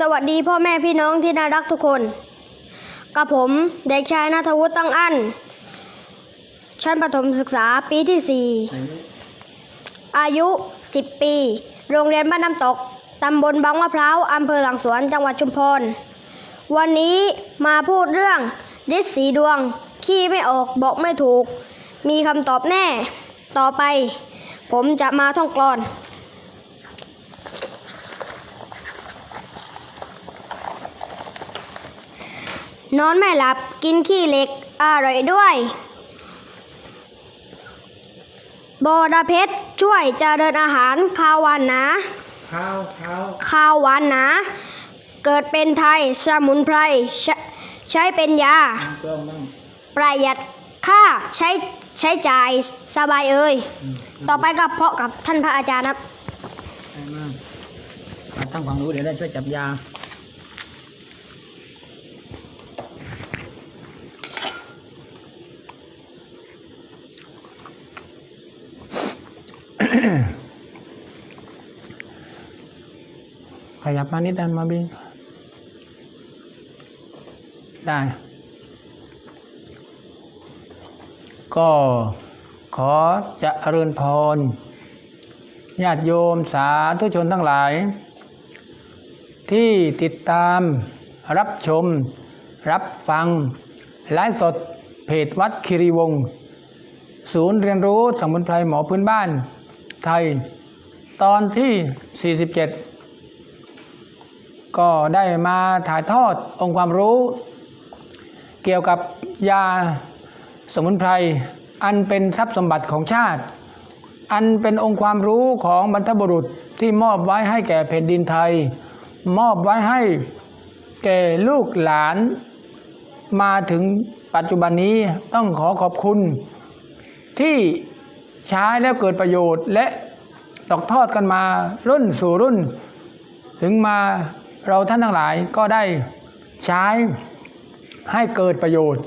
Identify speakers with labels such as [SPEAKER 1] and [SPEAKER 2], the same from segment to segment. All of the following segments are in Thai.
[SPEAKER 1] สวัสดีพ่อแม่พี่น้องที่น่ารักทุกคน กับผมเด็กชายนาทวุฒิตั้งอั้น ชั้นประถมศึกษาปีที่ 4 อายุ 10 ปี โรงเรียนบ้านน้ำตก ตำบลบางมะพร้าวอำเภอหลังสวน จังหวัดชุมพร วันนี้มาพูดเรื่องฤทธิ์สีดวง ขี้ไม่ออกบอกไม่ถูก มีคำตอบแน่ ต่อไป ผมจะมาท่องกลอน นอนไม่หลับกินขี้เหล็ก อร่อยด้วยบอดาเพชรช่วยเจริญอาหารข้าวหวานหนา
[SPEAKER 2] ข้าวข้าว
[SPEAKER 1] ข้าวหวานหนาเกิดเป็นไทยสมุนไพรใช้ใช้เป็นยา
[SPEAKER 2] น้ำกล้องบ้าง
[SPEAKER 1] ประหยัดค่าใช้ใช้จ่ายสบายเอ่ย
[SPEAKER 2] อืม
[SPEAKER 1] ต่อไปกับเพาะกับท่านพระอาจารย์ครับ
[SPEAKER 2] ได้มากมาตั้งความรู้เดี๋ยวได้ช่วยจับยา ขยับมานิดนึงมาบินได้ ก็ขอจะเริญพรญาติโยมสาธุชนทั้งหลาย ที่ติดตามรับชม รับฟังไลฟ์สดเพจวัดคิริวงศ์ศูนย์เรียนรู้สมุนไพรหมอพื้นบ้านไทย ตอนที่ 47 ก็ได้มาถ่ายทอดองค์ความรู้ เกี่ยวกับยาสมุนไพรอันเป็นทรัพย์สมบัติของชาติ อันเป็นองค์ความรู้ของบรรพบุรุษที่มอบไว้ให้แก่แผ่นดินไทย มอบไว้ให้แก่ลูกหลาน มาถึงปัจจุบันนี้ต้องขอขอบคุณ ที่ใช้แล้วเกิดประโยชน์และตกทอดกันมารุ่นสู่รุ่น ถึงมา เราท่านทั้งหลายก็ได้ใช้ให้เกิดประโยชน์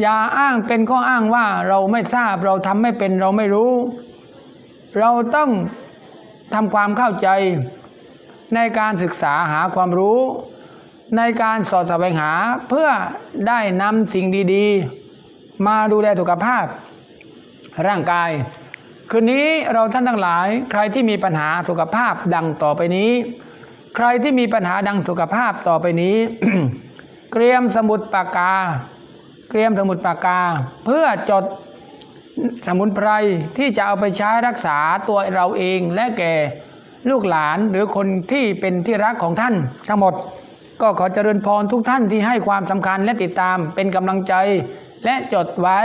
[SPEAKER 2] อย่าอ้างเป็นข้ออ้างว่าเราไม่ทราบเราทำไม่เป็นเราไม่รู้ เราต้องทำความเข้าใจในการศึกษาหาความรู้ ในการสอดแสวงหาเพื่อได้นำสิ่งดีๆ มาดูแลสุขภาพ ร่างกาย คืนนี้เราท่านทั้งหลายใครที่มีปัญหาสุขภาพดังต่อไปนี้ ใครที่มีปัญหาดังสุขภาพต่อไปนี้ เตรียมสมุดปากกา เตรียมสมุดปากกา เพื่อจดสมุนไพรที่จะเอาไปใช้รักษาตัวเราเองและแก่ลูกหลานหรือคนที่เป็นที่รักของท่านทั้งหมด ก็ขอเจริญพรทุกท่านที่ให้ความสำคัญและติดตามเป็นกำลังใจและจดไว้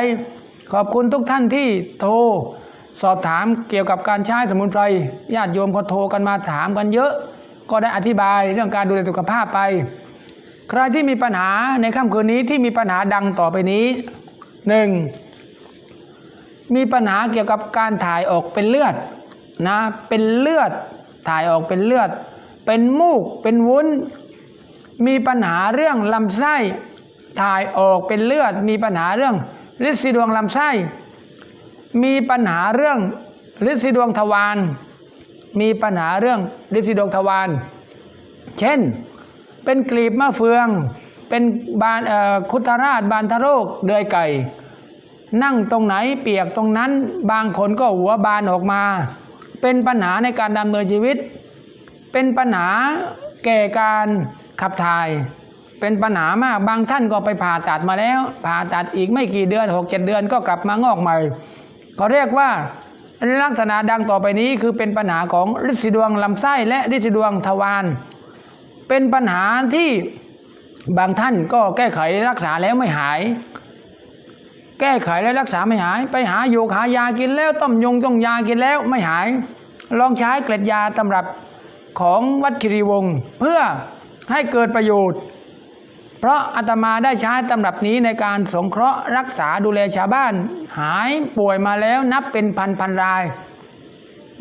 [SPEAKER 2] ขอบคุณทุกท่านที่โทรสอบถามเกี่ยวกับการใช้สมุนไพรญาติโยมก็โทรกันมาถามกันเยอะ ก็ได้อธิบายเรื่องการดูแลสุขภาพไป ใครที่มีปัญหาในค่ำคืนนี้ที่มีปัญหาดังต่อไปนี้หนึ่งมีปัญหาเกี่ยวกับการถ่ายออกเป็นเลือดนะเป็นเลือดถ่ายออกเป็นเลือด เป็นมูก เป็นวุ้น มีปัญหาเรื่องลำไส้ ถ่ายออกเป็นเลือด มีปัญหาเรื่องฤทธิ์สีดวงลำไส้ มีปัญหาเรื่องฤทธิ์สีดวงทวาร มีปัญหาเรื่องฤทธิ์สีดวงทวาร เช่น เป็นกลีบมะเฟือง เป็นบานคุตราชบานทโรคเดือยไก่ นั่งตรงไหนเปียกตรงนั้น บางคนก็หัวบานออกมา เป็นปัญหาในการดำเนินชีวิต เป็นปัญหาแก่การขับถ่าย เป็นปัญหามาก บางท่านก็ไปผ่าตัดมาแล้ว ผ่าตัดอีกไม่กี่เดือนหกเจ็ดเดือนก็กลับมางอกใหม่เขาเรียกว่า ลักษณะดังต่อไปนี้คือเป็นปัญหาของฤทธิดวงลำไส้และฤทธิดวงทวารเป็นปัญหาที่บางท่านก็แก้ไขรักษาแล้วไม่หาย แก้ไขและรักษาไม่หาย ไปหาโยกหายากินแล้วต้มยงต้มยากินแล้วไม่หาย ลองใช้เกล็ดยาตำรับของวัดคิรีวงศ์เพื่อให้เกิดประโยชน์ เพราะอาตมาได้ใช้ตำรับนี้ในการสงเคราะห์รักษาดูแลชาวบ้าน หายป่วยมาแล้วนับเป็นพันพันราย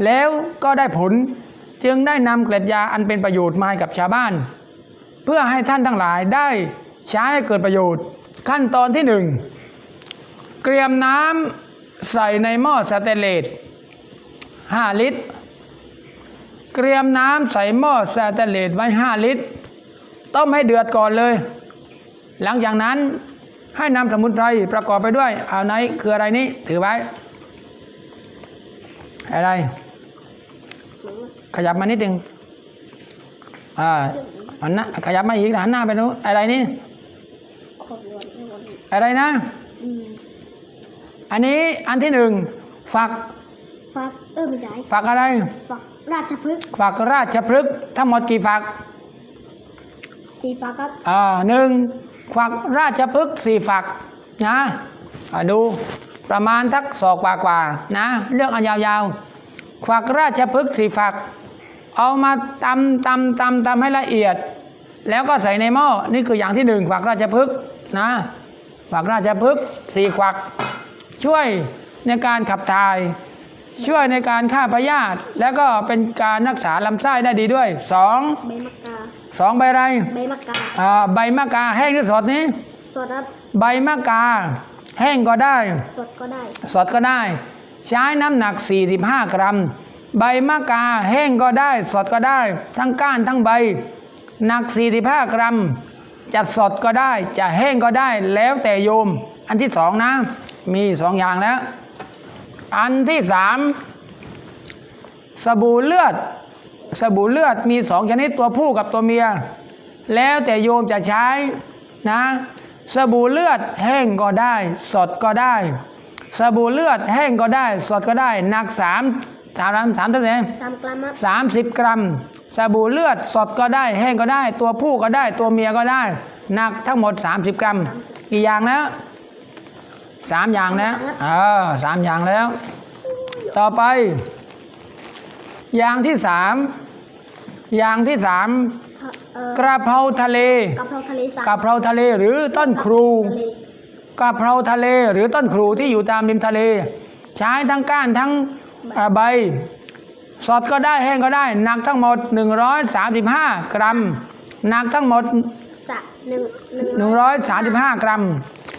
[SPEAKER 2] แล้วก็ได้ผลจึงได้นำเกล็ดยาอันเป็นประโยชน์มาให้กับชาวบ้าน เพื่อให้ท่านทั้งหลายได้ใช้ให้เกิดประโยชน์ ขั้นตอนที่หนึ่งเกรียมน้ำใส่ในหม้อสแตนเลส5 ลิตรเกรียมน้ำใส่หม้อสแตนเลสไว้ 5 ลิตร ต้มให้เดือดก่อนเลย หลังจากนั้นให้นำสมุนไพรประกอบไปด้วยเอาไหนคืออะไรนี้ถือไว้ อะไร ขยับมานิดนึงอ่าหันหน้าขยับมาอีกหันหน้าไปนู้นอะไรนี่อะไรนะ อันนี้อันที่หนึ่งฝัก
[SPEAKER 1] ฟักเออไม่ได้
[SPEAKER 2] ฝักอะไร
[SPEAKER 1] ฟักราชพฤกษ์
[SPEAKER 2] ฝักราชพฤกษ์ทั้งหมดกี่ฝัก
[SPEAKER 1] สีฟ้าครับ
[SPEAKER 2] อ่าหนึ่ง ฝักราชพฤกษ์สี่ฝักนะดูประมาณทักศอกกว่ากว่าๆนะเลือกอันยาวๆฝักราชพฤกษ์สี่ฝัก เอามาตำตำตำตำให้ละเอียด แล้วก็ใส่ในหม้อนี่คืออย่างที่หนึ่งฝักราชพฤกษ์นะฝักราชพฤกษ์สี่ฝัก ช่วยในการขับถ่าย ช่วยในการฆ่าพยาธิแล้วก็เป็นการรักษาลำไส้ได้ดีด้วยสอง
[SPEAKER 1] ใบมะกา
[SPEAKER 2] สองใบอะไร
[SPEAKER 1] ใบมะกา
[SPEAKER 2] อ่าใบมะกาแห้งหรือสดนี้
[SPEAKER 1] สดครับ
[SPEAKER 2] ใบมะกา แห้งก็ได้
[SPEAKER 1] สดก็ได้
[SPEAKER 2] สดก็ได้ ใช้น้ำหนัก 45 กรัม ใบมะกาแห้งก็ได้ สดก็ได้ ทั้งก้านทั้งใบ หนัก 45 กรัม จะสดก็ได้ จะแห้งก็ได้ แล้วแต่โยม อันที่สองนะ มีสองอย่างแล้ว อันที่สามสบู่เลือด สบู่เลือดมีสองชนิดตัวผู้กับตัวเมีย แล้วแต่โยมจะใช้นะ สบู่เลือดแห้งก็ได้ สดก็ได้ สบู่เลือดแห้งก็ได้ สดก็ได้หนักสามสามสามเท่าไหร่
[SPEAKER 1] สามกรัมครับ
[SPEAKER 2] สามสิบกรัม สบู่เลือดสดก็ได้ แห้งก็ได้ ตัวผู้ก็ได้ ตัวเมียก็ได้หนักทั้งหมด30กรัม กี่อย่างแล้วสามอย่างแล้วเออสามอย่างแล้ว ต่อไป อย่างที่สามอย่างที่สาม
[SPEAKER 1] เอ่อก
[SPEAKER 2] ระเพราทะเล
[SPEAKER 1] กะเพราทะเลสาบ
[SPEAKER 2] กะเพราทะเลหรือต้นครู
[SPEAKER 1] ทะเล
[SPEAKER 2] กะเพราทะเลหรือต้นครูที่อยู่ตามริมทะเล ใช้ทั้งก้านทั้งเอ่อใบ สดก็ได้แห้งก็ได้หนักทั้งหมด 135 กรัมหนักทั้งหมด
[SPEAKER 1] สะหนึ่งหนึ่ง
[SPEAKER 2] 135 กรัม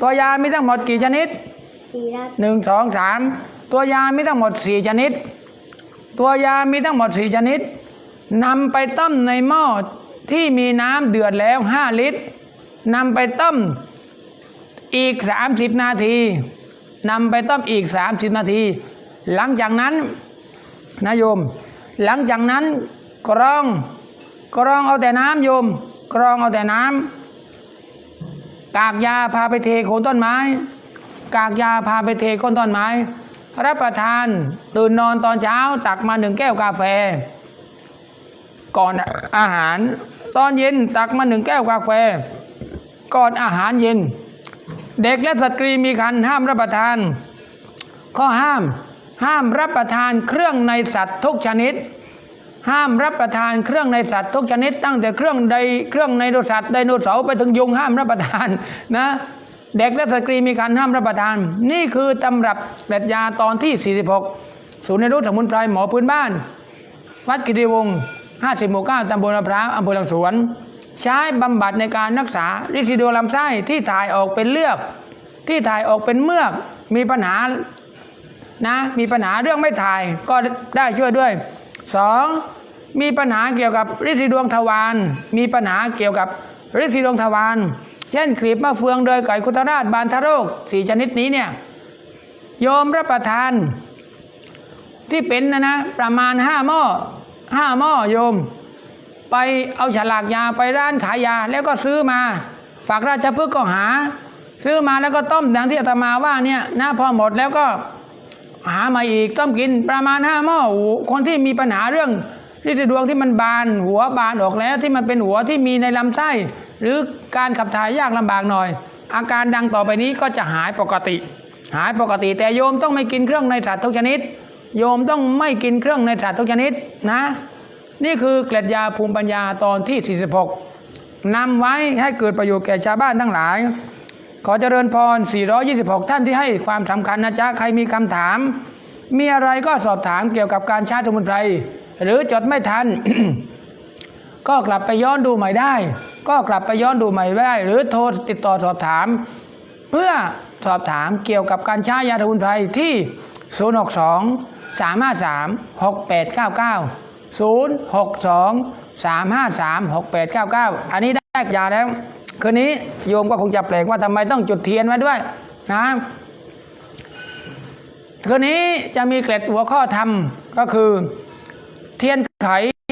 [SPEAKER 2] ตัวยามีทั้งหมดกี่ชนิด
[SPEAKER 1] สี่ครับ
[SPEAKER 2] 1 2 3 ตัวยามีทั้งหมด 4 ชนิด ตัวยามีทั้งหมด4ชนิดนำไปต้มในหม้อที่มีน้ำเดือดแล้ว 5 ลิตรนำไปต้มอีก 30 นาทีนำไปต้มอีก 30 นาที หลังจากนั้นนะโยม หลังจากนั้นกรองกรองเอาแต่น้ำโยม กรองเอาแต่น้ำกากยาพาไปเทโคนต้นไม้ กากยาพาไปเทโคนต้นไม้ รับประทานตื่นนอนตอนเช้าตักมาหนึ่งแก้วกาแฟ ก่อนอาหาร ตอนเย็นตักมาหนึ่งแก้วกาแฟ ก่อนอาหารเย็น เด็กและสตรีมีครรภ์ห้ามรับประทาน ข้อห้าม ห้ามรับประทานเครื่องในสัตว์ทุกชนิด ห้ามรับประทานเครื่องในสัตว์ทุกชนิด ตั้งแต่เครื่องใดเครื่องในสัตว์ไดโนเสาร์ไปถึงยุงห้ามรับประทานนะ เด็กและสตรีมีการห้ามรับประทาน นี่คือตำรับเกล็ดยาตอนที่ 46 ศูนย์ในรู้สมุนไพรหมอพื้นบ้าน วัดกิติวงศ์50หมู่9ตำบลมะพร้าวอำเภอหลังสวน ใช้บำบัดในการรักษาริซิโดลำไส้ที่ถ่ายออกเป็นเลือดที่ถ่ายออกเป็นเมือก มีปัญหานะมีปัญหาเรื่องไม่ถ่ายก็ได้ช่วยด้วย 2. มีปัญหาเกี่ยวกับริซิดวงทวารมีปัญหาเกี่ยวกับริซิดวงทวาร เช่นกรีบมะเฟืองเดยไก่คุตราชบานทโรคสี่ชนิดนี้เนี่ยโยมรับประทาน ที่เป็นนะนะประมาณห้าหม้อห้าหม้อโยม ไปเอาฉลากยาไปร้านขายยาแล้วก็ซื้อมา ฝากราชพฤกษ์ก็หา ซื้อมาแล้วก็ต้มอย่างที่อาตมาว่าเนี่ยนะพอหมดแล้วก็หามาอีกต้มกินประมาณห้าหม้อคนที่มีปัญหาเรื่องฤทธิดวงที่มันบานหัวบานออกแล้วที่มันเป็นหัวที่มีในลำไส้ หรือการขับถ่ายยากลำบากหน่อย อาการดังต่อไปนี้ก็จะหายปกติ หายปกติแต่โยมต้องไม่กินเครื่องในสัตว์ทุกชนิด โยมต้องไม่กินเครื่องในสัตว์ทุกชนิดนะ นี่คือเกล็ดยาภูมิปัญญาตอนที่ 46นำไว้ให้เกิดประโยชน์แก่ชาวบ้านทั้งหลาย ขอเจริญพร 426 ท่านที่ให้ความสำคัญนะจ๊ะใครมีคำถาม มีอะไรก็สอบถามเกี่ยวกับการใช้สมุนไพรหรือจดไม่ทัน ก็กลับไปย้อนดูใหม่ได้ ก็กลับไปย้อนดูใหม่ได้ หรือโทรติดต่อสอบถาม เพื่อสอบถามเกี่ยวกับการใช้ยาสมุนไพรที่ 062 353 6899 062 353 6899 อันนี้กยาแล้ว คืนนี้โยมก็คงจะแปลกว่าทำไมต้องจุดเทียนไว้ด้วยนะคืนนี้จะมีเกร็ดหัวข้อธรรมก็คือ เทียนไข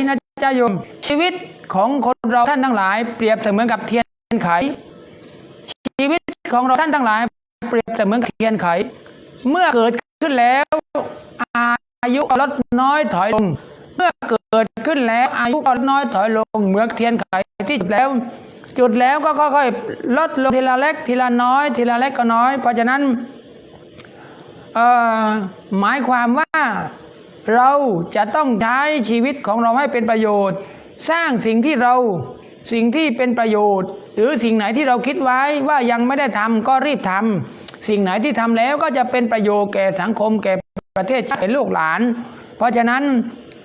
[SPEAKER 2] นะ จ๊ะโยมชีวิตของคนเราท่านทั้งหลาย เปรียบเสมือนกับเทียนไข ชีวิตของเราท่านทั้งหลาย เปรียบเสมือนกับเทียนไข เมื่อเกิดขึ้นแล้ว อายุก็ลดน้อยถอยลง เมื่อเกิดขึ้นแล้ว อายุก็ลดน้อยถอยลงเหมือนเทียนไขที่จุดแล้ว จุดแล้วก็ค่อยๆลดลงทีละเล็กทีละน้อย ทีละเล็กก็น้อย เพราะฉะนั้นหมายความว่า เราจะต้องใช้ชีวิตของเราให้เป็นประโยชน์ สร้างสิ่งที่เราสิ่งที่เป็นประโยชน์ หรือสิ่งไหนที่เราคิดไว้ว่ายังไม่ได้ทำก็รีบทำสิ่งไหนที่ทำแล้วก็จะเป็นประโยชน์แก่สังคมแก่ประเทศชาติแก่ลูกหลาน เพราะฉะนั้น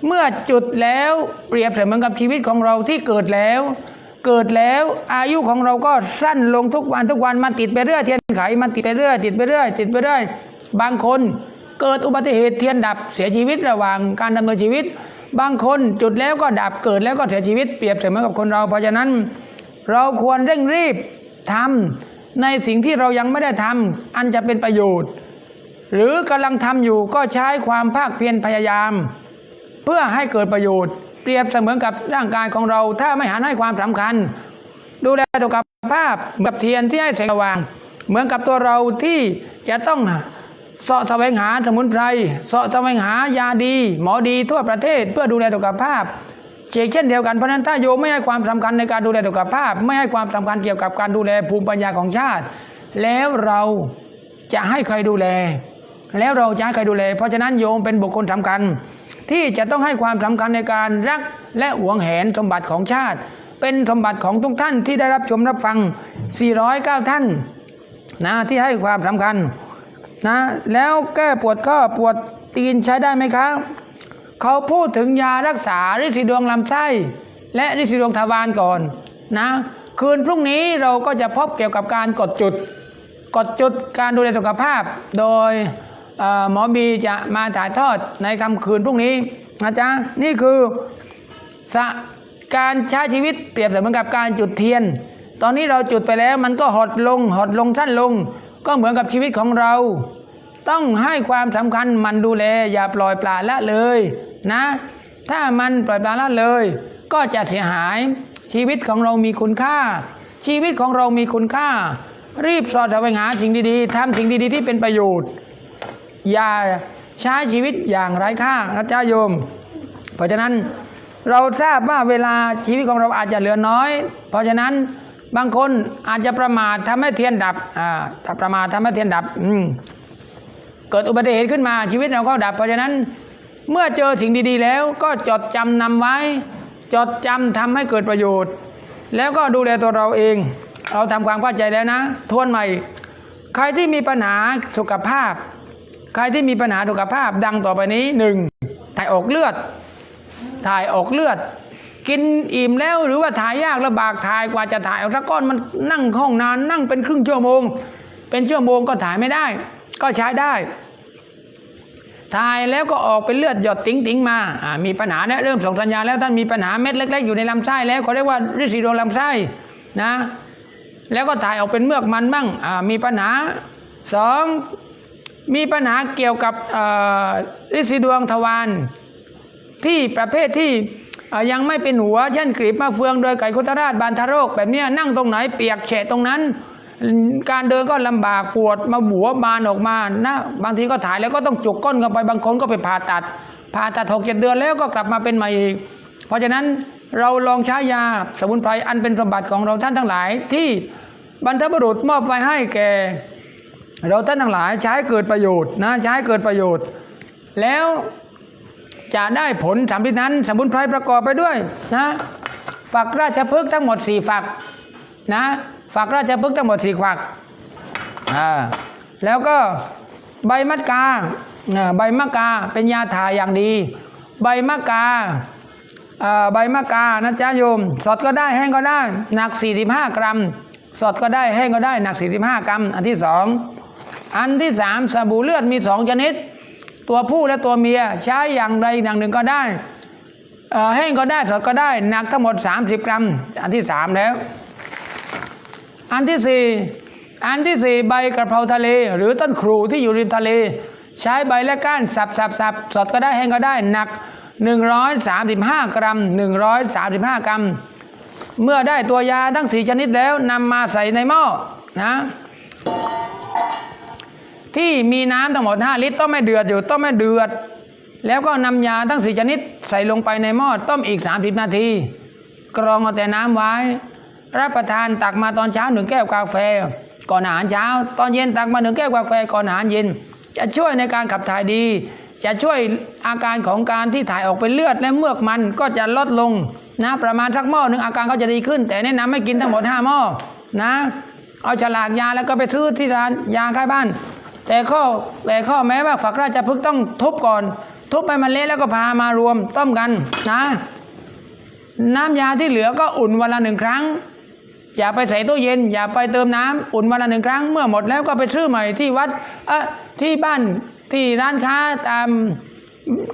[SPEAKER 2] เมื่อจุดแล้วเปรียบเสมือนกับชีวิตของเราที่เกิดแล้ว เกิดแล้วอายุของเราก็สั้นลงทุกวันทุกวันมันติดไปเรื่อยเทียนไขมันติดไปเรื่อยติดไปเรื่อยติดไปเรื่อยบางคน เกิดอุบัติเหตุเทียนดับเสียชีวิตระหว่างการดำเนินชีวิต บางคนจุดแล้วก็ดับเกิดแล้วก็เสียชีวิตเปรียบเสมือนกับคนเรา เพราะฉะนั้น เราควรเร่งรีบทำในสิ่งที่เรายังไม่ได้ทำอันจะเป็นประโยชน์ หรือกำลังทำอยู่ก็ใช้ความภาคเพียรพยายาม เพื่อให้เกิดประโยชน์ เปรียบเสมือนกับร่างกายของเราถ้าไม่หันให้ความสำคัญ ดูแลสุขภาพแบบเทียนที่ให้แสงสว่าง เหมือนกับตัวเราที่จะต้อง เสาะแสวงหาสมุนไพรเสาะแสวงหายาดี หมอดีทั่วประเทศเพื่อดูแลสุขภาพเชกเช่นเดียวกันเพราะนั้นถ้าโยมไม่ให้ความสำคัญในการดูแลสุขภาพ ไม่ให้ความสำคัญเกี่ยวกับการดูแลภูมิปัญญาของชาติ แล้วเราจะให้ใครดูแล แล้วเราจะให้ใครดูแล เพราะฉะนั้นโยมเป็นบุคคลสำคัญ ที่จะต้องให้ความสำคัญในการรักและหวงแหนสมบัติของชาติ เป็นสมบัติของทุกท่านที่ได้รับชมรับฟัง 409 ท่านนะที่ให้ความสำคัญ นะแล้วแก้ปวดข้อปวดตีนใช้ได้ไหมครับเขาพูดถึงยารักษาฤทธิ์ดวงลำไส้ และฤทธิ์ดวงทวารก่อนนะ คืนพรุ่งนี้เราก็จะพบเกี่ยวกับการกดจุด กดจุดการดูแลสุขภาพ โดยหมอบีจะมาถ่ายทอดในค่ำคืนพรุ่งนี้นะจ๊ะนี่คือสะการใช้ชีวิตเปรียบเสมือนกับการจุดเทียน ตอนนี้เราจุดไปแล้วมันก็หดลงหดลงสั้นลง ก็เหมือนกับชีวิตของเรา ต้องให้ความสำคัญมันดูแล อย่าปล่อยปละละเลยนะ ถ้ามันปล่อยปละละเลย ก็จะเสียหาย ชีวิตของเรามีคุณค่า ชีวิตของเรามีคุณค่า รีบสอดแสวงหาสิ่งดีๆทำสิ่งดีๆ ที่เป็นประโยชน์ อย่าใช้ชีวิตอย่างไร้ค่านะจ๊ะโยม เพราะฉะนั้นเราทราบว่าเวลาชีวิตของเราอาจจะเหลือน้อย เพราะฉะนั้น บางคนอาจจะประมาททำให้เทียนดับอ่าถ้าประมาททำให้เทียนดับ อืมเกิดอุบัติเหตุขึ้นมาชีวิตเราก็ดับ เพราะฉะนั้น เมื่อเจอสิ่งดี ๆ แล้ว ก็จดจำนำไว้ จดจำทำให้เกิดประโยชน์ แล้วก็ดูแลตัวเราเอง เราทำความเข้าใจแล้วนะ ทวนใหม่ ใครที่มีปัญหาสุขภาพ ใครที่มีปัญหาสุขภาพดังต่อไปนี้หนึ่งถ่ายออกเลือด ถ่ายออกเลือด กินอิ่มแล้วหรือว่าถ่ายยากลำบากถ่ายกว่าจะถ่ายออกสักก้อนมันนั่งห้องนานนั่งเป็นครึ่งชั่วโมง เป็นชั่วโมงก็ถ่ายไม่ได้ ก็ใช้ได้ ถ่ายแล้วก็ออกเป็นเลือดหยดติ๋งติ๋งมาอ่ามีปัญหาแล้วเริ่มส่งสัญญาณแล้วท่านมีปัญหาเม็ดเล็ก ๆ อยู่ในลำไส้แล้วเขาเรียกว่าริดสีดวงลำไส้นะ แล้วก็ถ่ายออกเป็นเมือกมันบ้างอ่ามีปัญหาสองมีปัญหาเกี่ยวกับฤทธิ์สีดวงทวารที่ประเภทที่ ยังไม่เป็นหัวเช่นกรีบมะเฟืองโดยไก่คุตราชบานทโรค แบบนี้นั่งตรงไหนเปียกแฉะตรงนั้น การเดินก็ลำบากปวดมาบัวบานออกมานะบางทีก็ถ่ายแล้วก็ต้องจุกก้นเข้าไปบางคนก็ไปผ่าตัด ผ่าตัดหกเจ็ดเดือนแล้วก็กลับมาเป็นใหม่อีก เพราะฉะนั้นเราลองใช้ยาสมุนไพรอันเป็นสมบัติของเราท่านทั้งหลายที่บรรพบุรุษมอบไว้ให้แก่ เราท่านทั้งหลายใช้เกิดประโยชน์นะใช้เกิดประโยชน์ แล้ว จะได้ผลสำลิดนั้น สมุนไพรประกอบไปด้วยนะฝักราชพฤกษ์ทั้งหมดสี่ฝักนะฝักราชพฤกษ์ทั้งหมดสี่ฝักอ่าแล้วก็ใบมัดกาอ่าใบมะกาเป็นยาถ่ายอย่างดี ใบมะกาอ่าใบมะกานะจ๊ะโยม สดก็ได้แห้งก็ได้หนัก 45 กรัม สดก็ได้แห้งก็ได้หนัก 45 กรัม อันที่สองอันที่สามสบู่เลือดมีสองชนิด ตัวผู้และตัวเมียใช้อย่างใดอย่างหนึ่งก็ได้เอ่อแห้งก็ได้สดก็ได้หนักทั้งหมด 30 กรัม อันที่สามแล้ว อันที่สี่อันที่สี่ใบกระเพราทะเล หรือต้นครูที่อยู่ริมทะเล ใช้ใบและก้านสับสับสับสดก็ได้แห้งก็ได้หนัก 135 กรัม 135 กรัม เมื่อได้ตัวยาทั้งสี่ชนิดแล้วนำมาใส่ในหม้อนะ ที่มีน้ำทั้งหมด5ลิตรต้มไม่เดือดอยู่ต้มไม่เดือด แล้วก็นำยาทั้งสี่ชนิดใส่ลงไปในหม้อต้มอีก 30 นาที กรองเอาแต่น้ำไว้ รับประทานตักมาตอนเช้าหนึ่งแก้วกาแฟ ก่อนอาหารเช้า ตอนเย็นตักมาหนึ่งแก้วกาแฟก่อนอาหารเย็น จะช่วยในการขับถ่ายดี จะช่วยอาการของการที่ถ่ายออกเป็นเลือดและเมือกมันก็จะลดลงนะประมาณสักหม้อหนึ่งอาการก็จะดีขึ้น แต่แนะนำให้กินทั้งหมดห้าหม้อนะเอาฉลากยาแล้วก็ไปซื้อที่ร้านยาใกล้บ้าน แต่ข้อแต่ข้อแม้ว่าฝักราชพฤกษ์ต้องทุบก่อน ทุบไปมันเละแล้วก็พามารวมต้มกันนะ น้ำยาที่เหลือก็อุ่นวันละหนึ่งครั้ง อย่าไปใส่ตู้เย็น อย่าไปเติมน้ำอุ่นวันละหนึ่งครั้ง เมื่อหมดแล้วก็ไปซื้อใหม่ที่วัดเออที่บ้านที่ร้านค้าตาม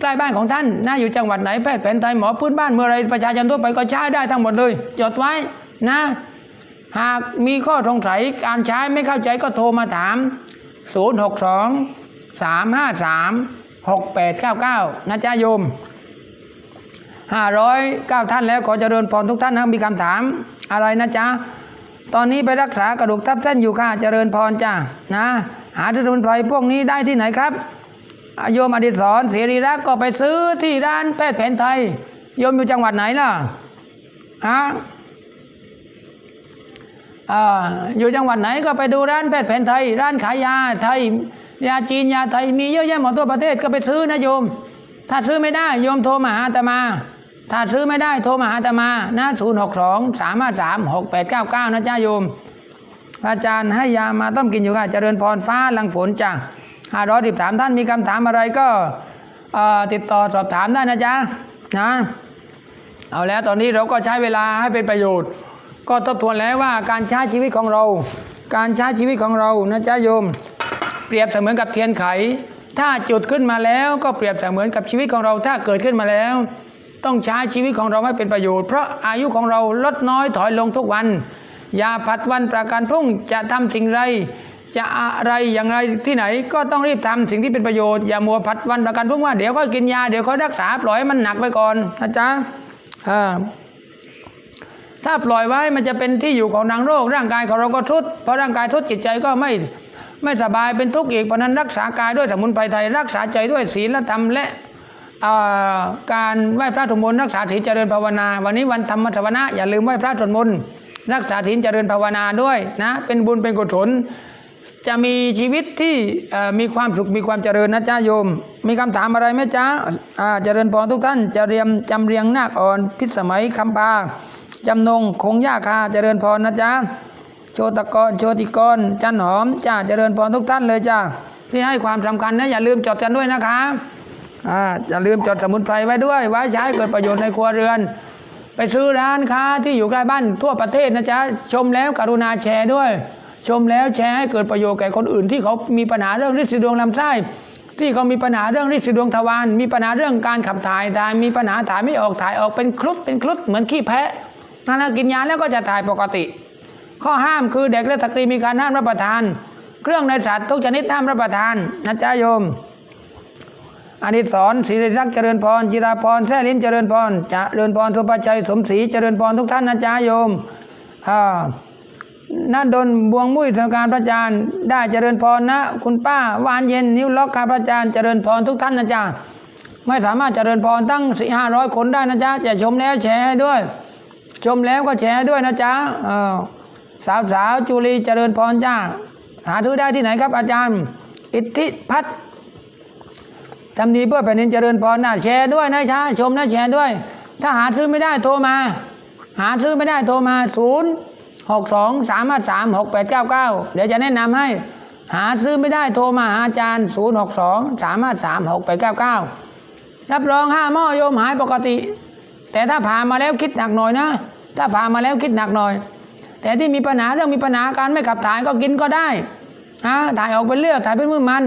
[SPEAKER 2] ใกล้บ้านของท่านนะอยู่จังหวัดไหนแพทย์แผนไทยหมอพื้นบ้านเมื่อไรประชาชนทั่วไปก็ใช้ได้ทั้งหมดเลยจดไว้นะ หากมีข้อสงสัยการใช้ไม่เข้าใจก็โทรมาถาม 062 353 6899นะจ๊ะโยมห้าร้อยเก้าท่านแล้วขอเจริญพรทุกท่านนะมีคำถามอะไรนะจ๊ะ ตอนนี้ไปรักษากระดูกทับเส้นอยู่ค่ะเจริญพรจ้านะ หาสมุนไพรพวกนี้ได้ที่ไหนครับโยมอดิศรเสรีรักก็ไปซื้อที่ร้านแพทย์แผนไทย โยมอยู่จังหวัดไหนล่ะฮะ อยู่จังหวัดไหนก็ไปดูร้านแพทย์แผนไทย ร้านขายยาไทย ยาจีนยาไทยมีเยอะแยะหมดทั่วประเทศก็ไปซื้อนะโยม ถ้าซื้อไม่ได้โยมโทรมาหาตมา ถ้าซื้อไม่ได้โทรมาหาตมานะศูนย์หกสองสามห้าสามหกแปดเก้าเก้านะจ้าโยม อาจารย์ให้ยามาต้มกินอยู่ค่ะเจริญพรฟ้าลังฝนจ้าห้าร้อยสิบสามท่านมีคำถามอะไรก็ติดต่อสอบถามได้นะจ๊ะนะเอาแล้วตอนนี้เราก็ใช้เวลาให้เป็นประโยชน์ ก็ทบทวนแล้วว่าการใช้ชีวิตของเรา การใช้ชีวิตของเรานะจ๊ะโยม เปรียบเสมือนกับเทียนไข ถ้าจุดขึ้นมาแล้วก็เปรียบเสมือนกับชีวิตของเราถ้าเกิดขึ้นมาแล้ว ต้องใช้ชีวิตของเราให้เป็นประโยชน์เพราะอายุของเราลดน้อยถอยลงทุกวัน อย่าผัดวันประกันพรุ่งจะทำสิ่งไรจะอะไรอย่างไรที่ไหนก็ต้องรีบทำสิ่งที่เป็นประโยชน์อย่ามัวผัดวันประกันพรุ่งว่าเดี๋ยวค่อยกินยาเดี๋ยวค่อยรักษาปล่อยมันหนักไปก่อนนะจ๊ะอ่า ถ้าปล่อยไว้มันจะเป็นที่อยู่ของนางโรค ร่างกายของเราก็ทุดเพราะร่างกายทุดจิตใจก็ไม่ไม่สบายเป็นทุกข์อีกเพราะนั้นรักษากายด้วยสมุนไพรไทย รักษาใจด้วยศีลธรรมและอ่าการไหว้พระสวดมนต์รักษาศีลเจริญภาวนา วันนี้วันธรรมสวนะอย่าลืมไหว้พระสวดมนต์รักษาศีลเจริญภาวนาด้วยนะเป็นบุญเป็นกุศลจะมีชีวิตที่อ่อมีความสุขมีความเจริญนะจ๊ะโยม มีคำถามอะไรไหมจ๊ะอ่าเจริญพรทุกท่านจะเรียมจำเรียงนาคอ่อนพิสมัยคำปา จำนงคงยาคาเจริญพรนะจ๊ะโชตกรโชติกร จันหอมจ้าเจริญพรทุกท่านเลยจ้าที่ให้ความสำคัญนะอย่าลืมจดกันด้วยนะคะอ่าอย่าลืมจดสมุนไพรไว้ด้วย ไว้ใช้เกิดประโยชน์ในครัวเรือน ไปซื้อร้านค้าที่อยู่ใกล้บ้านทั่วประเทศนะจ๊ะชมแล้วกรุณาแชร์ด้วย ชมแล้วแชร์ให้เกิดประโยชน์แก่คนอื่น ที่เขามีปัญหาเรื่องริดสีดวงลำไส้ที่เขามีปัญหาเรื่องริดสีดวงทวารมีปัญหาเรื่องการขับถ่ายถ่ายมีปัญหาถ่ายไม่ออกถ่ายออกเป็นคลุดเป็นคลุดเหมือนขี้แพะ นั่นนะกินยาแล้วก็จะถ่ายปกติ ข้อห้ามคือเด็กและสตรีมีการห้ามรับประทาน เครื่องในสัตว์ทุกชนิดห้ามรับประทานนะจ๊ะโยมอนิสรศิริรักษ์เจริญพรจิราพรแซ่ลิ้มเจริญพรเจริญพรสุภาชัยสมศรีเจริญพรทุกท่านนะจ๊ะโยมอ่านาดนบวงมุ้ยทางการพระอาจารย์ได้เจริญพรนะ คุณป้าวานเย็นนิ้วล็อกขาพระอาจารย์เจริญพรทุกท่านนะจ๊ะไม่สามารถเจริญพรตั้งสี่ห้าร้อยคนได้นะจ๊ะจะชมแล้วแชร์ให้ด้วย ชมแล้วก็แชร์ด้วยนะจ๊ะสาวสาวจุลีเจริญพรจ้า หาซื้อได้ที่ไหนครับ อาจารย์ อิทธิพัฒน์ทำดีเพื่อแผ่นดินเจริญพรนะแชร์ด้วยนะช้าชมนะแชร์ด้วย ถ้าหาซื้อไม่ได้โทรมา หาซื้อไม่ได้โทรมา0 6 2 3 5 3 6 8 9 9เดี๋ยวจะแนะนำให้หาซื้อไม่ได้โทรมาหาอาจารย์ 0 6 2 3 5 3 6 8 9 9 รับรองห้าหม้อโยมหายปกติ แต่ถ้าผ่ามาแล้วคิดหนักหน่อยนะ ถ้าผ่ามาแล้วคิดหนักหน่อย แต่ที่มีปัญหาเรื่องมีปัญหาการไม่ขับถ่ายก็กินก็ได้นะถ่ายออกเป็นเลือดถ่ายเป็นมือมัน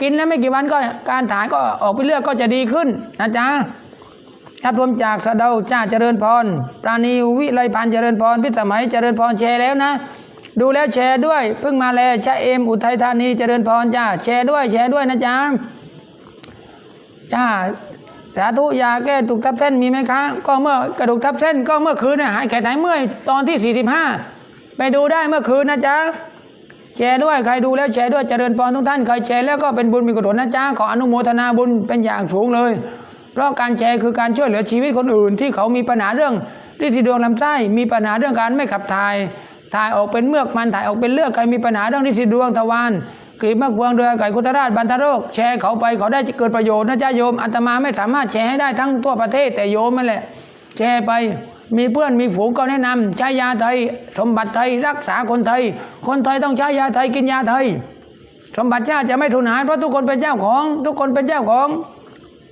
[SPEAKER 2] กินแล้วไม่กี่วันก็การถ่ายก็ออกเป็นเลือดก็จะดีขึ้นนะจ๊ะครับผมจากสะเดาจ้าเจริญพร ปราณีวิไลพันธ์เจริญพร พิสมัยเจริญพรแชร์แล้วนะ ดูแล้วแชร์ด้วย เพิ่งมาแลชะเอมอุทัยธานีเจริญพรจ้าแชร์ด้วยแชร์ด้วยนะจ๊ะจ้า สาธุยาแก้ตุกทับเส้นมีไหมคะ ก็เมื่อกระดูกทับเส้น ก็เมื่อคืนน่ะหายแขนหายเมื่อยตอนที่ 45 ไปดูได้เมื่อคืนนะจ๊ะแชร์ด้วยใครดูแล้วแชร์ด้วยเจริญพรทุกท่านใครแชร์แล้วก็เป็นบุญมีกุศลนะจ๊ะขออนุโมทนาบุญเป็นอย่างสูงเลย เพราะการแชร์คือการช่วยเหลือชีวิตคนอื่น ที่เขามีปัญหาเรื่องที่สีดวงลำไส้มีปัญหาเรื่องการไม่ขับถ่ายถ่ายออกเป็นเมือกมันถ่ายออกเป็นเลือดใครมีปัญหาเรื่องที่สีดวงทวาร กรีบมะกวงเรือไก่คุตราชบันทโรค แชร์เขาไปเขาได้จะเกิดประโยชน์นะจ๊ะโยมอาตมาไม่สามารถแชร์ให้ได้ทั้งทั่วประเทศแต่โยมนั่นแหละ แชร์ไปมีเพื่อนมีฝูงก็แนะนำใช้ยาไทย สมบัติไทยรักษาคนไทย คนไทยต้องใช้ยาไทยกินยาไทย สมบัติชาติจะไม่สูญหายเพราะทุกคนเป็นเจ้าของ ทุกคนเป็นเจ้าของ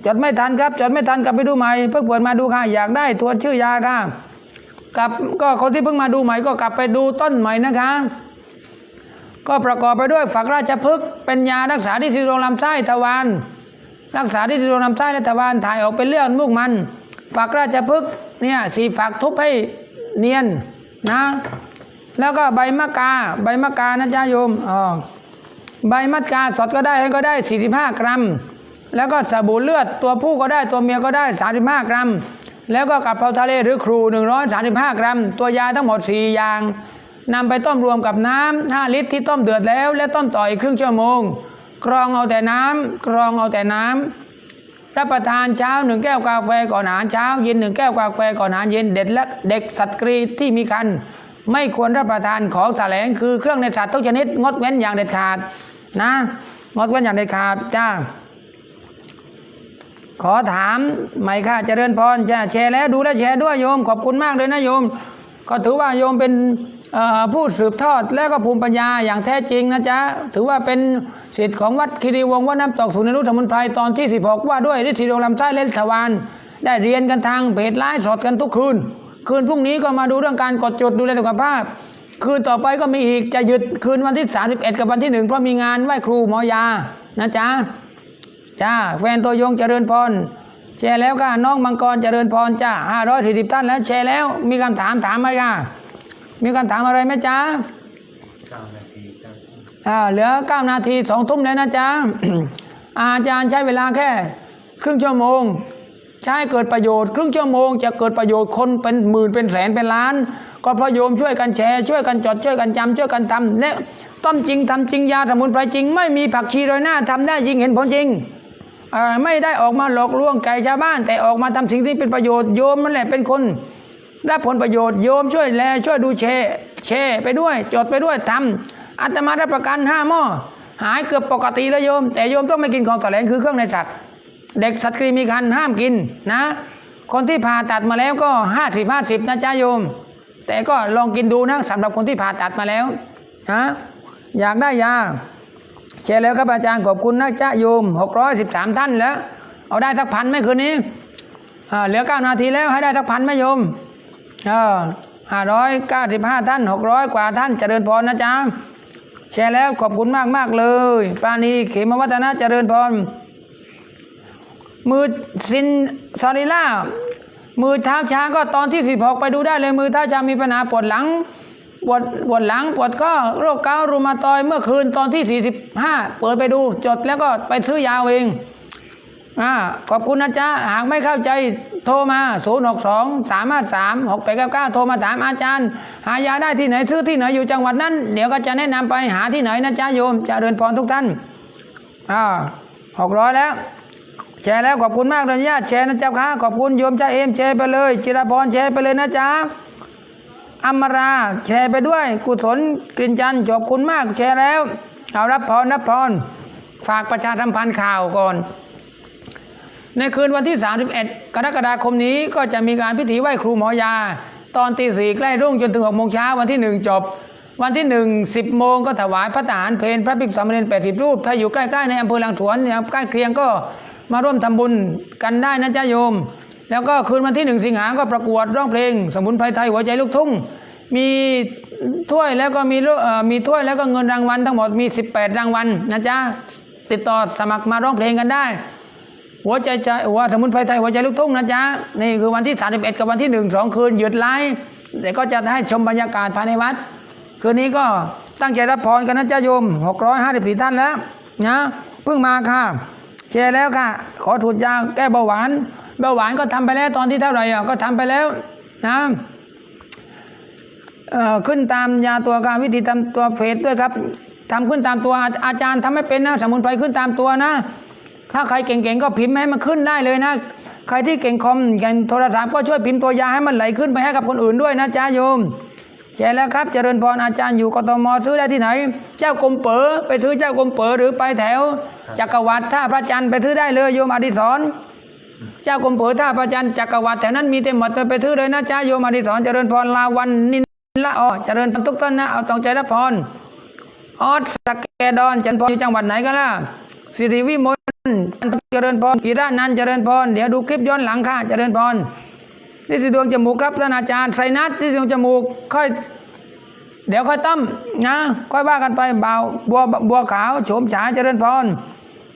[SPEAKER 2] จดไม่ทันครับจดไม่ทันกลับไปดูใหม่เพิ่งเปิดมาดูค่ะอยากได้ทวนชื่อยาค่ะกลับก็คนที่เพิ่งมาดูใหม่ก็กลับไปดูต้นใหม่นะคะ ก็ประกอบไปด้วยฝักราชพฤกษ์เป็นยารักษาที่สีดวงลำไส้ทวารรักษาที่สีดวงลำไส้และทวารถ่ายออกเป็นเลือดมุกมัน ฝักราชพฤกษ์เนี่ยสีฝักทุบให้เนียนนะ แล้วก็ใบมะกา ใบมะกานะจ๊ะโยมอ๋อใบมัดกาสดก็ได้ให้ก็ได้ 45 กรัม แล้วก็สบู่เลือดตัวผู้ก็ได้ตัวเมียก็ได้ 35 กรัม แล้วก็กับเพราทะเลหรือครู 135 กรัม ตัวยาทั้งหมด 4 อย่าง นำไปต้มรวมกับน้ำ5ลิตรที่ต้มเดือดแล้ว และต้มต่ออีกครึ่งชั่วโมง กรองเอาแต่น้ำกรองเอาแต่น้ำรับประทานเช้าหนึ่งแก้วกาแฟก่อนอาหารเช้า เย็นหนึ่งแก้วกาแฟก่อนอาหารเย็นเด็กและเด็กสัตว์กรีที่มีคันไม่ควรรับประทานของแถลงคือเครื่องในสัตว์ทุกชนิดงดเว้นอย่างเด็ดขาดนะงดเว้นอย่างเด็ดขาดจ้าขอถามไหมค่ะเจริญพรจ้าแชร์แล้วดูแลแชร์ด้วยโยม ขอบคุณมากเลยนะโยม ก็ถือว่าโยมเป็น ผู้สืบทอดและก็ภูมิปัญญาอย่างแท้จริงนะจ๊ะ ถือว่าเป็นสิทธิ์ของวัดคีรีวงศ์วัดน้ำตกสุนทรุสมุนไพรตอนที่ 16 ว่าด้วยฤทธิ์สีดวงลำไส้และทวารได้เรียนกันทางเพจไลฟ์สดกันทุกคืน คืนพรุ่งนี้ก็มาดูเรื่องการกดจุดดูแลสุขภาพ คืนต่อไปก็มีอีกจะหยุดคืนวันที่ 31 กับวันที่หนึ่งเพราะมีงานไหว้ครูหมอยานะจ๊ะจ้าแฟนตัวยงเจริญพรแชร์แล้วค่ะน้องมังกรเจริญพรจ้า540ท่านแล้วแชร์แล้วมีคำถามถามไหมค่ะ มีคำถามอะไรไหมจ๊ะ
[SPEAKER 3] เก้านาทีครับ
[SPEAKER 2] อ่าเหลือ9นาทีสองทุ่มแล้วนะจ๊ะ อาจารย์ใช้เวลาแค่ ครึ่งชั่วโมง ใช้เกิดประโยชน์ ครึ่งชั่วโมง จะเกิดประโยชน์คนเป็นหมื่นเป็นแสนเป็นล้าน ก็เพราะโยมช่วยกันแชร์ช่วยกันจดช่วยกันจำช่วยกันทำและต้มจริงทำจริงยาสมุนไพรจริง ไม่มีผักชีโรยหน้าทำได้จริงเห็นผลจริงเอ่อไม่ได้ออกมาหลอกลวงไก่ชาวบ้าน แต่ออกมาทำสิ่งที่เป็นประโยชน์โยมนั่นแหละเป็นคน ได้ผลประโยชน์โยมช่วยแลช่วยดูแชร์แชร์ไปด้วย จดไปด้วยทำอาตมารับประกันห้าหม้อหายเกือบปกติแล้วโยม แต่โยมต้องไม่กินของแสลงคือเครื่องในสัตว์ เด็กสัตว์ครีมีคันห้ามกินนะ คนที่ผ่าตัดมาแล้วก็ห้าสิบห้าสิบนะจ๊ะโยม แต่ก็ลองกินดูนะสำหรับคนที่ผ่าตัดมาแล้วนะอยากได้ยาแชร์แล้วครับอาจารย์ขอบคุณนะจ๊ะโยม613ท่านแล้ว เอาได้สักพันไหมคืนนี้เหลือ9นาทีแล้วให้ได้สักพันไหมโยม เออ595ท่าน600กว่าท่านเจริญพรนะจ๊ะแชร์แล้วขอบคุณมากมากเลย ปราณีเขมวัฒนะเจริญพร มือซินซอริล่า มือเท้าช้างก็ตอนที่16ไปดูได้เลยมือเท้าช้างมีปัญหาปวดหลังปวดปวดหลังปวดข้อโรคเกาต์รูมาตอย์เมื่อคืนตอนที่45เปิดไปดูจดแล้วก็ไปซื้อยาเอง อ่าขอบคุณนะจ๊ะหากไม่เข้าใจโทรมา 0 6 2 3 5 3 6 8 9 9 โทรมาถามอาจารย์ หายาได้ที่ไหนซื้อที่ไหนอยู่จังหวัดนั้น เดี๋ยวก็จะแนะนำไปหาที่ไหนนะจ๊ะโยมจะเริญพรทุกท่านอ่าหกร้อยแล้วแชร์แล้วขอบคุณมากเลยญาติแชร์นะเจ้าค่ะขอบคุณโยมจ้าเอมแชร์ไปเลย จิรพรแชร์ไปเลยนะจ๊ะอมราแชร์ไปด้วย กุศลกลินจันทร์ขอบคุณมากแชร์แล้วเอารับพรรับพรฝากประชาสัมพันธ์ข่าวก่อน ในคืนวันที่ 31 กรกฎาคมนี้ก็จะมีการพิธีไหว้ครูหมอยา ตอนตีสี่ใกล้รุ่งจนถึงหกโมงเช้าวันที่หนึ่งจบ วันที่หนึ่งสิบโมงก็ถวายพระทหารเพลพระภิกษุสามเณรแปดสิบรูป ถ้าอยู่ใกล้ๆในอำเภอลังถวนเนี่ยใกล้เคียงก็มาร่วมทำบุญกันได้นะจ๊ะโยม แล้วก็คืนวันที่หนึ่งสิงหาก็ประกวดร้องเพลง สมุนไพรไทยหัวใจลูกทุ่ง มีถ้วยแล้วก็มีมีถ้วยแล้วก็เงินรางวัลทั้งหมดมี 18 รางวัลนะจ๊ะติดต่อสมัครมาร้องเพลงกันได้ หัวใจใจหัวสมุนไพรไทยหัวใจลูกทุ่งนะจ๊ะนี่คือวันที่ 31 กับวันที่ 1 2 คืนหยุดไลฟ์แต่ก็จะให้ชมบรรยากาศภายในวัด คืนนี้ก็ตั้งใจรับพรกันนะจ๊ะโยม 654 ท่านแล้วนะเพิ่งมาค่ะแชร์แล้วค่ะ ขอถูดยาแก้เบาหวานเบาหวานก็ทำไปแล้วตอนที่เท่าไหร่อะก็ทำไปแล้วนะเออขึ้นตามยาตัวการวิธีทำตัวเฟสด้วยครับทำขึ้นตามตัวอาอาจารย์ทำไม่เป็นนะสมุนไพรขึ้นตามตัวนะ ถ้าใครเก่งๆก็พิมพ์ให้มันขึ้นได้เลยนะ ใครที่เก่งคอมเก่งโทรศัพท์ก็ช่วยพิมพ์ตัวยาให้มันไหลขึ้นไปให้กับคนอื่นด้วยนะจ๊ะโยมแชร์แล้วครับ เจริญพรอาจารย์อยู่กทมซื้อได้ที่ไหน เจ้ากรมเป๋อไปซื้อเจ้ากรมเป๋อหรือไปแถวจักรวรรดิท่าพระจันทร์ไปซื้อได้เลยโยมอดิศรเจ้ากรมเป๋อท่าพระจันทร์จักรวรรดิแถวนั้นมีเต็มหมดไปซื้อเลยนะจ๊ะโยมอดิศรเจริญพรลาวันนินละอ๋อเจริญพรทุกท่านนะเอาตองใจรับพรออสสแกดอนเจันทร์พรอยู่จังหวัดไหนกันล่ะสิริวิมลเจริญพรกีรานันเจริญพรเดี๋ยวดูคลิปย้อนหลังค่ะเจริญพรนี่สิดวงจมูกครับท่านอาจารย์ไซนัสนี่สิดวงจมูกค่อย เดี๋ยวค่อยต้มนะค่อยว่ากันไปเบาบัวบัวขาวโฉมฉาเจริญพร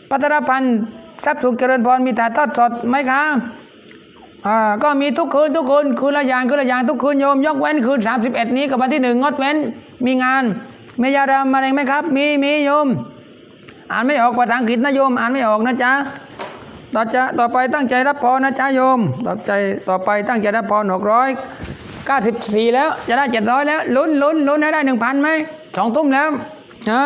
[SPEAKER 2] พัทรพันธ์ทรัพย์สุขเจริญพรมีถ่ายทอดสดไหมคะอ่าก็มีทุกคืนทุกคืนคืนละอย่างคืนละอย่างทุกคืนโยมยกเว้นคืน 31 นี้กับวันที่หนึ่งงดเว้นมีงานเมยารามมาเองไหมครับ มีมีโยม อ่านไม่ออกภาษาอังกฤษนะโยม อ่านไม่ออกนะจ๊ะต่อจะต่อไปตั้งใจรับพรนะจ๊ะโยม ต่อใจต่อไปตั้งใจรับพรหกร้อยเก้าสิบสี่แล้ว จะได้เจ็ดร้อยแล้ว ลุ้นลุ้นลุ้นให้ได้หนึ่งพันไหมสองทุ่มแล้วนะ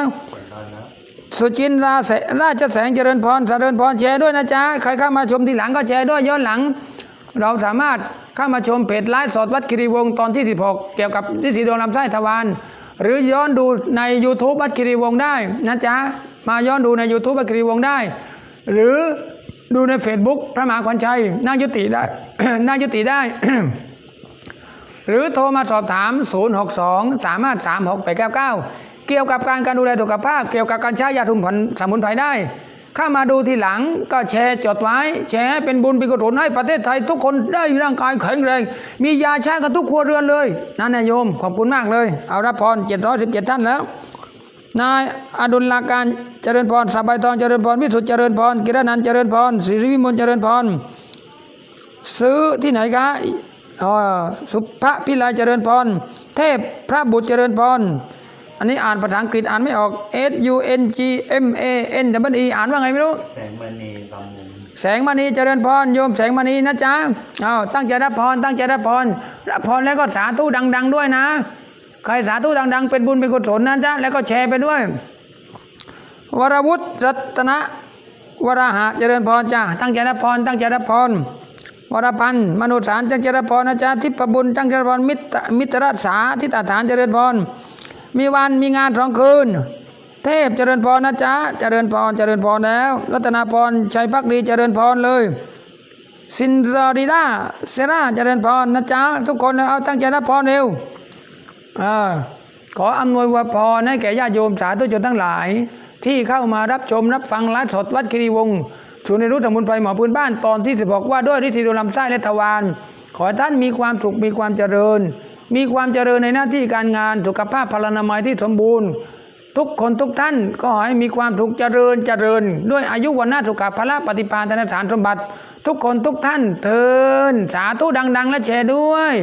[SPEAKER 2] สุจินราแสราชแสงเจริญพรเจริญพรแชร์ด้วยนะจ๊ะ ใครเข้ามาชมทีหลังก็แชร์ด้วยย้อนหลัง เราสามารถเข้ามาชมเพจไลฟ์สดวัดคิริวงศ์ตอนที่ 16 เกี่ยวกับที่สีดวงลำไส้ทวารหรือย้อนดูใน YouTube วัดคิริวงศ์ได้นะจ๊ะ มาย้อนดูใน YouTube วัดคิริวงได้ หรือดูใน Facebook พระมหาขวัญชัยน่ายุติได้น่ายุติได้ หรือโทรมาสอบถาม 062 3 5 3 6 8 9 9 เกี่ยวกับการการดูแลสุขภาพ เกี่ยวกับการใช้ยาทุมผลสมุนไพรได้ข้ามาดูทีหลังก็แชร์จดไว้ แชร์เป็นบุญเป็นกุศลให้ประเทศไทย ทุกคนได้ร่างกายแข็งแรง มียาใช้กันทุกครัวเรือนเลยนั่นนายโยมขอบคุณมากเลย เอารับพร717 ท่านแล้ว นายอดุลลาการเจริญพรสบายทองเจริญพรวิสุทธิ์เจริญพรกิรนันท์เจริญพรศิริวิมลเจริญพรซื้อที่ไหนคะอ๋อสุภพิไลเจริญพร เทพพระบุตรเจริญพร อันนี้อ่านภาษาอังกฤษอ่านไม่ออก S U N G M A N W E อ่านว่าไงไม่รู้
[SPEAKER 3] แสงมณีลำมุง
[SPEAKER 2] แสงมณีเจริญพรโยมแสงมณีนะจ๊ะเอาตั้งใจรับพรตั้งใจรับพรรับพรแล้วก็สาธุดัง ๆ ด้วยนะ ใครสาธุดังๆ เป็นบุญเป็นกุศลนะจ๊ะแล้วก็แชร์ไปด้วย วรวุฒิรัตนะวรหะเจริญพรจ้าตั้งใจรับพรตั้งใจรับพรวรพันธ์มนุษย์สารตั้งใจรับพรนะจ๊ะทิพบุญตั้งใจรับพรมิตรมิตรรักษาทิฏฐานเจริญพรมีวันมีงานสองคืน เทพเจริญพรนะจ๊ะเจริญพรเจริญพรแล้ว รัตนาพรชัยพักดีเจริญพรเลยซินดราดิดาเซราเจริญพรนะจ๊ะทุกคนเอาตั้งใจรับพรเร็ว ขออำนวยวพรให้แก่ญาติโยมสาธุชนทั้งหลาย ที่เข้ามารับชมรับฟังไลฟ์สดวัดคิรีวงศ์ศูนย์เรียนรู้สมุนไพรหมอพื้นบ้านตอนที่16ว่าด้วยฤทธิ์ดลำไส้และทวารขอท่านมีความสุขมีความเจริญ มีความเจริญในหน้าที่การงานสุขภาพพลานามัยที่สมบูรณ์ ทุกคนทุกท่านก็ขอให้มีความสุขเจริญเจริญ ด้วยอายุวันหน้าสุขภาละปฏิปานธนสารสมบัติ ทุกคนทุกท่านเทินสาธุดัง ๆ และแชร์ด้วย